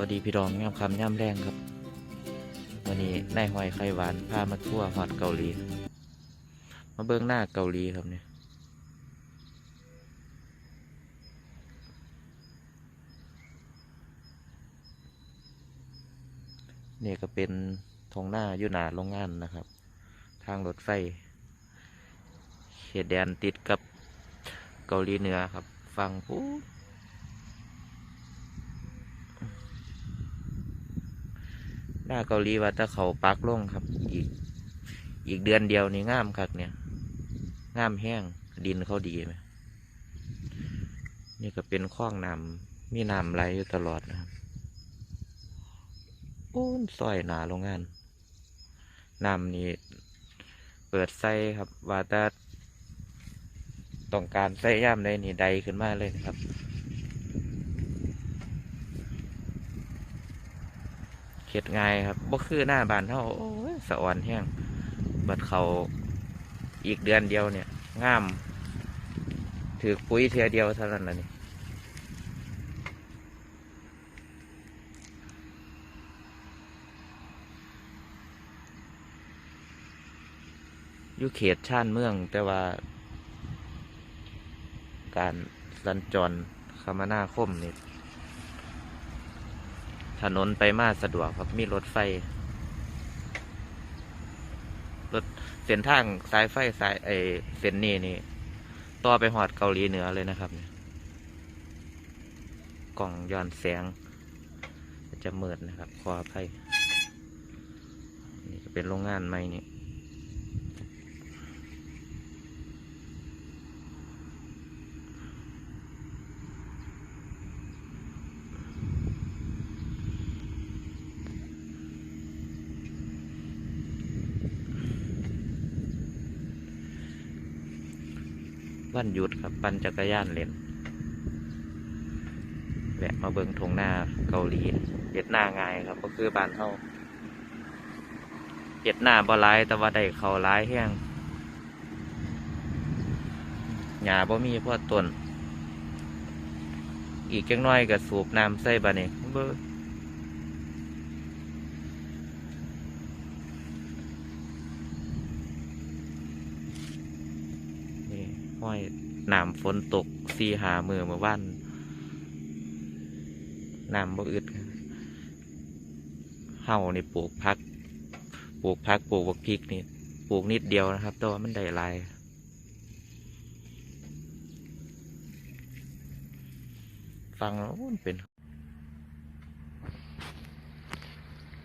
วัสดีพี่รองย่ำคำย่ำแรงครับ วันนี้นายหอยไข่หวานพามาทั่วฮอดเกาหลี มาเบื้องหน้าเกาหลีครับเนี่ยนี่ก็เป็นทงหน้ายู่หนาโรงงานนะครับ ทางรถไฟ เขตแดนติดกับเกาหลีเหนือครับ ฟังผู้ หน้าเกาหลีว่าถ้าเขาปักลงครับ อีก อีกเดือนเดียวนี่งามคักเนี่ยงามแห้งดินเขาดีไหมนี่ก็เป็นคลองน้ำมีน้ำไหลอยู่ตลอดนะครับโอ้นซอยหนาโรงงานน้ำนี่เปิดไส้ครับว่าถ้าต้องการไส้ย่ามใดนี่ใดขึ้นมาเลยนะครับ เข็ดง่ายครับบ่คือหน้าบานเท่าสะอ่อนแห้งบัดเขาอีกเดือนเดียวเนี่ยงาม ถือปุ๋ยเทียเดียวเท่านั้นนะนี่อยู่เขตชานเมือง แต่ว่า การสัญจรคมนาคมนี่ ถนนไปมาสะดวกครับมีรถไฟ รถเส้นทางสายไฟสายไอเส้นนี้นี่ ต่อไปหอดเกาหลีเหนือเลยนะครับเนี่ยกล่องย้อนแสง จะเมิดนะครับ ขออภัยนี่ก็เป็นโรงงานใหม่นี่ วันหยุดครับ ปั่นจักรยานเล่นแวะมาเบิงทงหน้าเกาหลีเวียดหน้าง่ายครับ ก็คือบ้านเฮาเวียดหน้าบ่ร้ายแต่ว่าได้เขาร้ายแห้งหญ้าบ่มีเพราะต้นอีกจังน้อยก็สูบน้ำใส่บานี่เบ้อนี่ ห้อยน้ำฝนตกสีหามือเมื่อวันน้ำบ่อึดครับเฮานี่ปลูกพัก ปลูกพักปลูกบักพริกนี่ปลูกนิดเดียวนะครับ แต่ว่ามันได้ลายฟังแล้วมันเป็น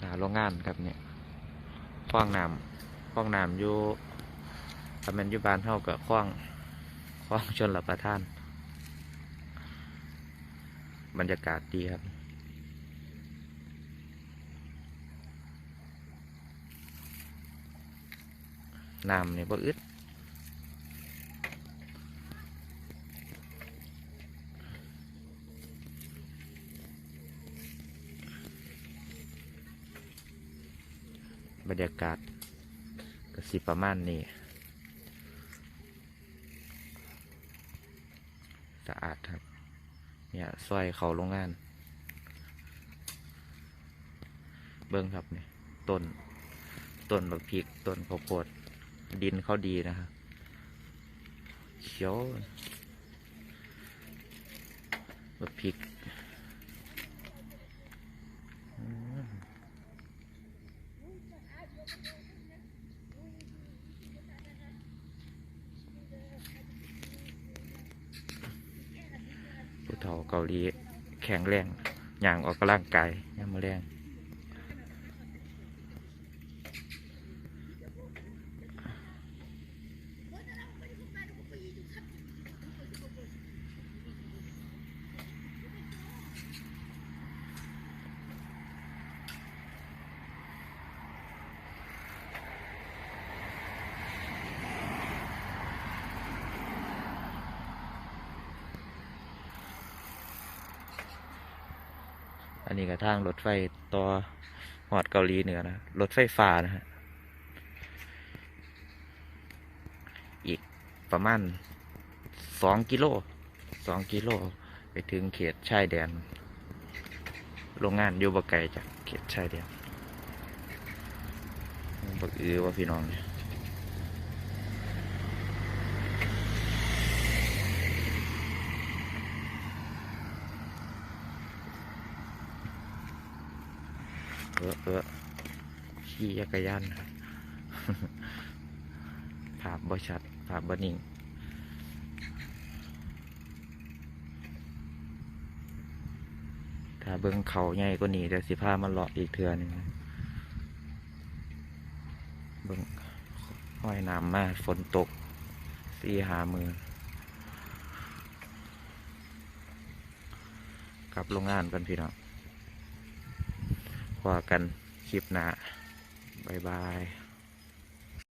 หาโรงงานครับเนี่ยคว้างน้ำคว้างน้ำอยู่ถ้าแมันยูบานเท่ากับคว้าง คว้างชนรับประทาน บรรยากาศดีครับ น้ำนี่บ่อึดบรรยากาศก็สิประมาณนี้ สะอาดครับ เนี่ยซอยเขาโรงงาน เบิ้งครับเนี่ยต้นต้นบักพริกต้นข้าวโพดดินเขาดีนะครับเขียวบักพริก ผู้เฒ่าเกาหลีแข็งแรงอย่างออกกำลังกายย่ามาแรง อันนี้ก็ทางรถไฟต่อหอดเกาหลีเหนือนะรถไฟฟ้านะฮะอีกประมาณสองกิโลสองกิโลไปถึงเขตชายแดน โรงงานอยู่บ่ไกลจากเขตชายแดนบักอือว่าพี่น้องเนี่ย เออเออขี่จักรยานภาพบ่ชัดภาพบ่นิ่งถ้าเบิ่งเขาใหญ่กว่านี้เดี๋ยวสิพามันเลาะอีกเทือนึงเบิ่งห้อยน้ำมาฝนตกสี่หามือกลับโรงงานกันพี่น้อง ว่ากันคลิปหน้าบายบาย